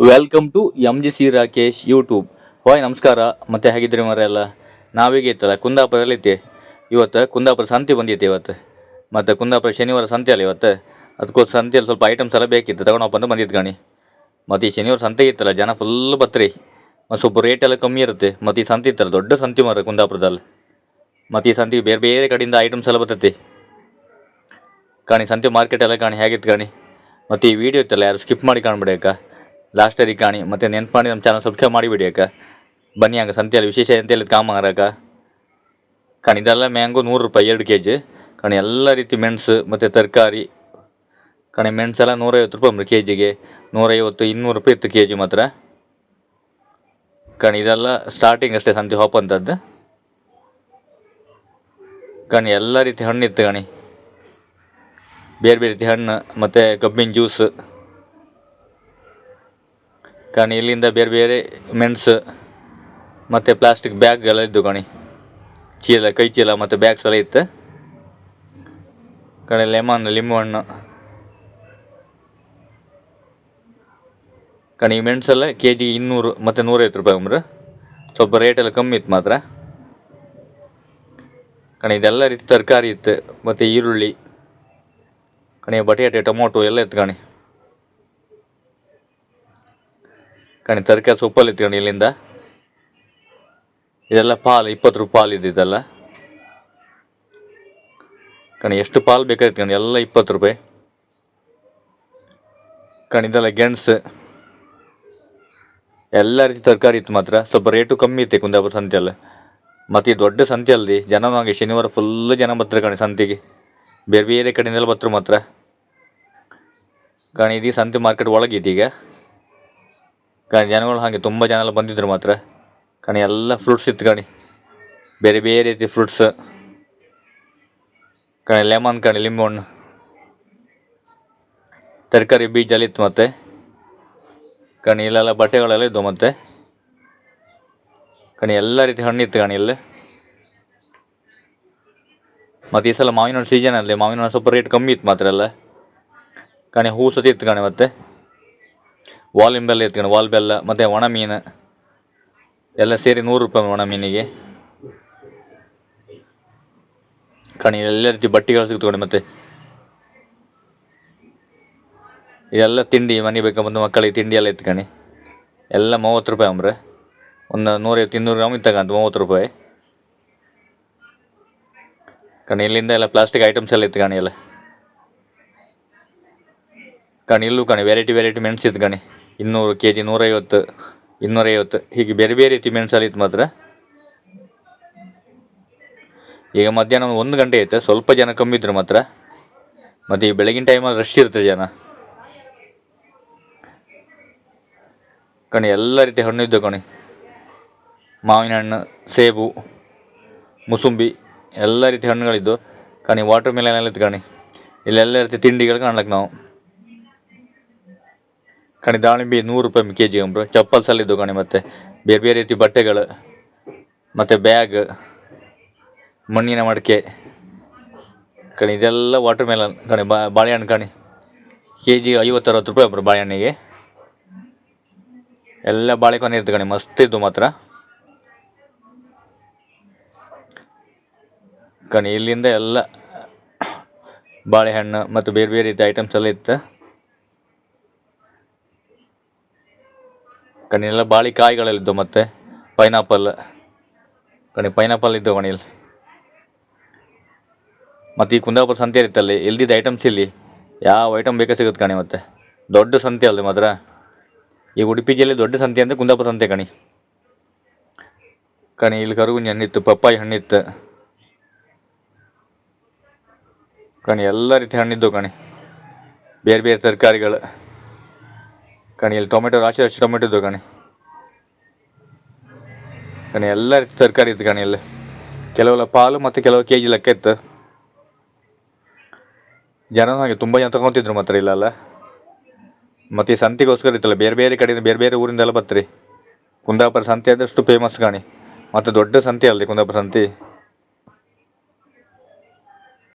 Welcome to M G C Rakesh YouTube ಹೋಯ್ ನಮಸ್ಕಾರ. ಮತ್ತೆ ಹೇಗಿದ್ರಿ ಮರೆಯಲ್ಲ? ನಾವೀಗ ಇತ್ತಲ್ಲ, ಕುಂದಾಪುರದಲ್ಲಿ ಇತ್ತೆ ಇವತ್ತು ಕುಂದಾಪುರ ಸಂತೆ ಬಂದಿತ್ತು ಇವತ್ತು. ಮತ್ತು ಕುಂದಾಪುರ ಶನಿವಾರ ಸಂತೆ ಅಲ್ಲ ಇವತ್ತು. ಅದಕ್ಕೋ ಸಂತೆಯಲ್ಲಿ ಸ್ವಲ್ಪ ಐಟಮ್ಸ್ ಎಲ್ಲ ಬೇಕಿತ್ತು. ತಗೊಂಡಪ್ಪ ಅಂತ ಬಂದಿದ್ದು ಗಣಿ. ಮತ್ತು ಈ ಶನಿವಾರ ಸಂತೆ ಇತ್ತಲ್ಲ, ಜನ ಫುಲ್ ಬತ್ರಿ. ಮತ್ತು ಸ್ವಲ್ಪ ರೇಟ್ ಎಲ್ಲ ಕಮ್ಮಿ ಇರುತ್ತೆ. ಮತ್ತು ಈ ಸಂತೆ ಇತ್ತಲ್ಲ, ದೊಡ್ಡ ಸಂತೆ ಮರ ಕುಂದಾಪುರದಲ್ಲಿ. ಮತ್ತು ಈ ಸಂತೆಗೆ ಬೇರೆ ಬೇರೆ ಕಡೆಯಿಂದ ಐಟಮ್ಸ್ ಎಲ್ಲ ಬರ್ತೈತಿ. ಕಾಣಿ ಸಂತೆ ಮಾರ್ಕೆಟ್ ಎಲ್ಲ ಕಾಣಿ ಹೇಗಿತ್ತು ಕಾಣಿ ಮತ್ತು ಈ ವಿಡಿಯೋ ಇತ್ತಲ್ಲ, ಯಾರು ಸ್ಕಿಪ್ ಮಾಡಿ ಕಾಣ್ಬಿಡಿ ಅಕ್ಕ ಲಾಸ್ಟರಿಗೆ ಕಾಣಿ, ಮತ್ತು ನೆನ್ಪು ಮಾಡಿ ನಮ್ಮ ಚಾನಲ್ ಸಬ್ಸ್ಕ್ರೈಬ್ ಮಾಡಿಬಿಡಿ ಅಕ್ಕ. ಬನ್ನಿ ಹಂಗೆ, ಸಂತೆಯಲ್ಲಿ ವಿಶೇಷ ಎಂತೆಲ್ಲ ಕಾಮಾರಕ್ಕ ಕಣಿ, ಇದೆಲ್ಲ ಮ್ಯಾಂಗೋ ನೂರು ರೂಪಾಯಿ, ಎರಡು ಕೆ ಜಿ ಕಣಿ, ಎಲ್ಲ ರೀತಿ ಮೆಣಸು ಮತ್ತು ತರಕಾರಿ. ಕಣಿ ಮೆಣಸೆಲ್ಲ ನೂರೈವತ್ತು ರೂಪಾಯಿ ಅಂದ್ರೆ ಕೆ ಜಿಗೆ ನೂರೈವತ್ತು, ಇನ್ನೂರು ರೂಪಾಯಿ ಇತ್ತು ಕೆ ಜಿ ಮಾತ್ರ. ಕಣಿ, ಇದೆಲ್ಲ ಸ್ಟಾರ್ಟಿಂಗ್ ಅಷ್ಟೇ ಸಂತೆ ಹಾಪ್ ಅಂತದ್ದು ಕಣಿ, ಎಲ್ಲ ರೀತಿ ಹಣ್ಣು ಇತ್ತು ಕಣಿ. ಬೇರೆ ಬೇರೆ ರೀತಿ ಹಣ್ಣು, ಮತ್ತು ಕಬ್ಬಿನ ಜ್ಯೂಸ್ ಕಣಿ, ಇಲ್ಲಿಂದ ಬೇರೆ ಬೇರೆ ಮೆಣಸು ಮತ್ತು ಪ್ಲಾಸ್ಟಿಕ್ ಬ್ಯಾಗ್ ಎಲ್ಲ ಇದ್ದು ಕಣಿ. ಚೀಲ, ಕೈ ಚೀಲ ಮತ್ತು ಬ್ಯಾಗ್ಸ್ ಎಲ್ಲ ಇತ್ತು. ಕಣಿ ಲೆಮನ್ ಲಿಂಬು ಹಣ್ಣು ಕಣಿ ಮೆಣಸೆಲ್ಲ ಕೆ ಜಿ ಇನ್ನೂರು ಮತ್ತು ನೂರೈವತ್ತು ರೂಪಾಯಿ ಅಂದ್ರೆ ಸ್ವಲ್ಪ ರೇಟೆಲ್ಲ ಕಮ್ಮಿ ಇತ್ತು ಮಾತ್ರ. ಕಣಿ, ಇದೆಲ್ಲ ರೀತಿ ತರಕಾರಿ ಇತ್ತು, ಮತ್ತು ಈರುಳ್ಳಿ. ಕಣಿ, ಬಟಾಟೆ, ಟೊಮೊಟೊ ಎಲ್ಲ ಇತ್ತು ಕಣಿ. ಕಣಿ, ತರಕಾರಿ ಸೊಪ್ಪಲ್ಲಿ ಇತ್ತು ಇಲ್ಲಿಂದ? ಇದೆಲ್ಲ ಪಾಲು, ಇಪ್ಪತ್ತು ರೂಪಾಯಿ ಪಾಲು ಇದ್ದಿದ್ದಲ್ಲ ಕಣಿ, ಎಷ್ಟು ಪಾಲು ಬೇಕಾಗಿತ್ತು ಕಣಿ ಎಲ್ಲ ಇಪ್ಪತ್ತು ರೂಪಾಯಿ. ಕಣಿ, ಇದೆಲ್ಲ ಗೆಣಸು. ಎಲ್ಲ ರೀತಿ ತರಕಾರಿ ಇತ್ತು ಮಾತ್ರ. ಸ್ವಲ್ಪ ರೇಟು ಕಮ್ಮಿ ಇತ್ತು ಕುಂದಾಪುರ ಸಂತೆಯಲ್ಲಿ ಮತ್ತು ಈ ದೊಡ್ಡ ಸಂತೆ ಅಲ್ದಿ, ಜನ ಹಾಗೆ ಶನಿವಾರ ಫುಲ್ ಜನ ಬರ್ತಾರೆ ಕಣಿ ಸಂತೆಗೆ. ಬೇರೆ ಬೇರೆ ಕಡೆಯಿಂದೆಲ್ಲ ಬರ್ತಾರೆ ಮಾತ್ರ. ಕಣಿ ಇದೀಗ ಸಂತೆ ಮಾರ್ಕೆಟ್ ಒಳಗೆ ಈಗ ಕಣಿ ಜನಗಳು ಹಾಗೆ ತುಂಬ ಜನ ಎಲ್ಲ ಬಂದಿದ್ರು ಮಾತ್ರ. ಕಣಿ, ಎಲ್ಲ ಫ್ರೂಟ್ಸ್ ಇತ್ತು ಕಣಿ. ಬೇರೆ ಬೇರೆ ರೀತಿ ಫ್ರೂಟ್ಸ್ ಕಣಿ ಲೆಮನ್ ಕಣಿ ಲಿಂಬೆ ಹಣ್ಣು ತರಕಾರಿ ಬೀಜಲ್ಲಿ ಇತ್ತು ಮತ್ತೆ. ಕಣಿ, ಇಲ್ಲೆಲ್ಲ ಬಟ್ಟೆಗಳೆಲ್ಲ ಇದ್ದವು ಮತ್ತೆ. ಕಣಿ, ಎಲ್ಲ ರೀತಿ ಹಣ್ಣು ಇತ್ತು ಕಣಿ ಇಲ್ಲಿ. ಮತ್ತು ಈ ಸಲ ಮಾವಿನ ಹಣ್ಣು ಸೀಸನ್ ಅಲ್ಲಿ ಮಾವಿನ ಹಣ್ಣು ಸ್ವಲ್ಪ ರೇಟ್ ಕಮ್ಮಿ ಇತ್ತು ಮಾತ್ರ ಎಲ್ಲ. ಕಣಿ, ಹೂ ಸತಿ ಇತ್ತು ಕಣಿ ಮತ್ತೆ. ವಾಲಿನ್ ಬೆಲ್ಲ ಇತ್ತು ಕಣಿ ವಾಲ್ ಬೆಲ್ಲ, ಮತ್ತು ಒಣ ಮೀನು. ಎಲ್ಲ ಸೇರಿ ನೂರು ರೂಪಾಯಿ ಒಣ ಮೀನಿಗೆ. ಕಣಿ, ಎಲ್ಲ ರೀತಿ ಬಟ್ಟೆಗಳು ಸಿಗ್ತು ಕಣಿ ಮತ್ತೆ. ಇದೆಲ್ಲ ತಿಂಡಿ ಮನೆ ಬೇಕಂಬಂದು ಮಕ್ಕಳಿಗೆ ತಿಂಡಿ ಎಲ್ಲ ಇತ್ತು ಕಣಿ. ಎಲ್ಲ ಮೂವತ್ತು ರೂಪಾಯಿ ಅಂಬ್ರೆ. ಒಂದು ನೂರೈವತ್ತು, ಇನ್ನೂರು ಗ್ರಾಮ್ ಇತ್ತಕಂತ ಮೂವತ್ತು ರೂಪಾಯಿ. ಕಣಿ, ಇಲ್ಲಿಂದ ಎಲ್ಲ ಪ್ಲಾಸ್ಟಿಕ್ ಐಟಮ್ಸ್ ಎಲ್ಲ ಇತ್ತು ಕಣಿ ಎಲ್ಲ. ಕಣಿ, ಇಲ್ಲೂ ಕಣಿ ವೆರೈಟಿ ವೆರೈಟಿ ಮೆಣಸು ಇತ್ತು ಕಣಿ. ಇನ್ನೂರು ಕೆ ಜಿ ನೂರೈವತ್ತು, ಇನ್ನೂರೈವತ್ತು. ಹೀಗೆ ಬೇರೆ ಬೇರೆ ರೀತಿ ಮೆಣಸಲ್ಲಿ ಇತ್ತು ಮಾತ್ರ. ಈಗ ಮಧ್ಯಾಹ್ನ ಒಂದು ಒಂದು ಗಂಟೆ ಐತೆ, ಸ್ವಲ್ಪ ಜನ ಕಮ್ಮಿ ಇದ್ರು ಮಾತ್ರ. ಮತ್ತು ಈ ಬೆಳಗಿನ ಟೈಮಲ್ಲಿ ರಶ್ ಇರ್ತದೆ ಜನ. ಕಣಿ, ಎಲ್ಲ ರೀತಿ ಹಣ್ಣು ಇದ್ದು ಕಣಿ. ಮಾವಿನ ಹಣ್ಣು, ಸೇಬು, ಮುಸುಂಬಿ, ಎಲ್ಲ ರೀತಿ ಹಣ್ಣುಗಳಿದ್ದು. ಕಣಿ ವಾಟರ್ ಮೆಲನ್ ಎಲ್ಲ ಇತ್ತು ಕಣಿ. ಇಲ್ಲೆಲ್ಲ ರೀತಿ ತಿಂಡಿಗಳು ಕಾಣ್ಲಕ್ಕೆ ನಾವು. ಕಣಿ ದಾಳಿಂಬೆ ನೂರು ರೂಪಾಯಿ ಕೆ ಜಿ ಅಂಬ್ರು. ಚಪ್ಪಲ್ಸ್ ಎಲ್ಲ ಇದ್ದು ಕಣಿ ಮತ್ತೆ. ಬೇರೆ ಬೇರೆ ರೀತಿ ಬಟ್ಟೆಗಳು, ಮತ್ತು ಬ್ಯಾಗ್ ಮಣ್ಣಿನ ಮಡಿಕೆ. ಕಣಿ ಇದೆಲ್ಲ ವಾಟರ್ ಮೆಲನ್ ಕಣಿ, ಬಾ, ಬಾಳೆಹಣ್ಣು ಕಣಿ. ಕೆ ಜಿ ಐವತ್ತು ಅರವತ್ತು ರೂಪಾಯಿ ಅಂಬ್ರು ಬಾಳೆಹಣ್ಣಿಗೆ. ಎಲ್ಲ ಬಾಳೆಕೊನೆ ಇತ್ತು ಕಣಿ, ಮಸ್ತ್ ಇದ್ದು ಮಾತ್ರ. ಕಣಿ ಇಲ್ಲಿಂದ ಎಲ್ಲ ಬಾಳೆಹಣ್ಣು ಮತ್ತು ಬೇರೆ ಬೇರೆ ರೀತಿ ಐಟಮ್ಸ್ ಎಲ್ಲ ಇತ್ತು. ಕಣಿ ಬಾಳೆ ಕಾಯಿಗಳಲ್ಲಿದ್ದು ಮತ್ತೆ. ಪೈನಾಪಲ್. ಕಣಿ, ಪೈನಾಪಲ್ ಇದ್ದು ಕಣಿ ಇಲ್ಲಿ ಮತ್ತು ಈ ಕುಂದಾಪುರ ಸಂತೆ ಇರುತ್ತಲ್ಲಿ ಇಲ್ದಿದ್ದ ಐಟಮ್ಸ್ ಇಲ್ಲಿ, ಯಾವ ಐಟಮ್ ಬೇಕಾ ಸಿಗುತ್ತೆ ಕಣಿ ಮತ್ತೆ. ದೊಡ್ಡ ಸಂತೆ ಅಲ್ರಿ ಮಾತ್ರ. ಈ ಉಡುಪಿ ಜಿಲ್ಲೆ ದೊಡ್ಡ ಸಂತೆ ಅಂದರೆ ಕುಂದಾಪುರ ಸಂತೆ ಕಣಿ. ಕಣಿ, ಇಲ್ಲಿ ಕರುಗುಂಜಿ ಹಣ್ಣಿತ್ತು, ಪಪ್ಪಾಯಿ ಹಣ್ಣಿತ್ತು. ಕಣಿ, ಎಲ್ಲ ರೀತಿ ಹಣ್ಣಿದ್ದು ಕಣಿ. ಬೇರೆ ಬೇರೆ ತರಕಾರಿಗಳು. ಕಣಿ ಇಲ್ಲಿ ಟೊಮೆಟೊ ರಾಶಿ ರಾಶಿ ಟೊಮೆಟೊ ಇದ್ದು ಕಣಿ ಕಣಿ ಎಲ್ಲ ರೀತಿ ತರಕಾರಿ ಇತ್ತು ಕಣಿ ಇಲ್ಲಿ ಕೆಲವೆಲ್ಲ ಪಾಲು ಮತ್ತು ಕೆಲವು ಕೆ ಜಿ ಲೆಕ್ಕ ಇತ್ತು ಜನ ಹಾಗೆ ತುಂಬ ಜನ ತಗೊತಿದ್ರು ಮಾತ್ರ ಇಲ್ಲೆಲ್ಲ ಮತ್ತು ಈ ಸಂತೆಗೋಸ್ಕರ ಇತ್ತಲ್ಲ ಬೇರೆ ಬೇರೆ ಕಡೆಯಿಂದ ಬೇರೆ ಬೇರೆ ಊರಿಂದೆಲ್ಲ ಬತ್ತರಿ ಕುಂದಾಪುರ ಸಂತೆ ಆದಷ್ಟು ಫೇಮಸ್ ಕಾಣಿ ಮತ್ತು ದೊಡ್ಡ ಸಂತೆ ಅಲ್ಲದೆ ಕುಂದಾಪುರ ಸಂತೆ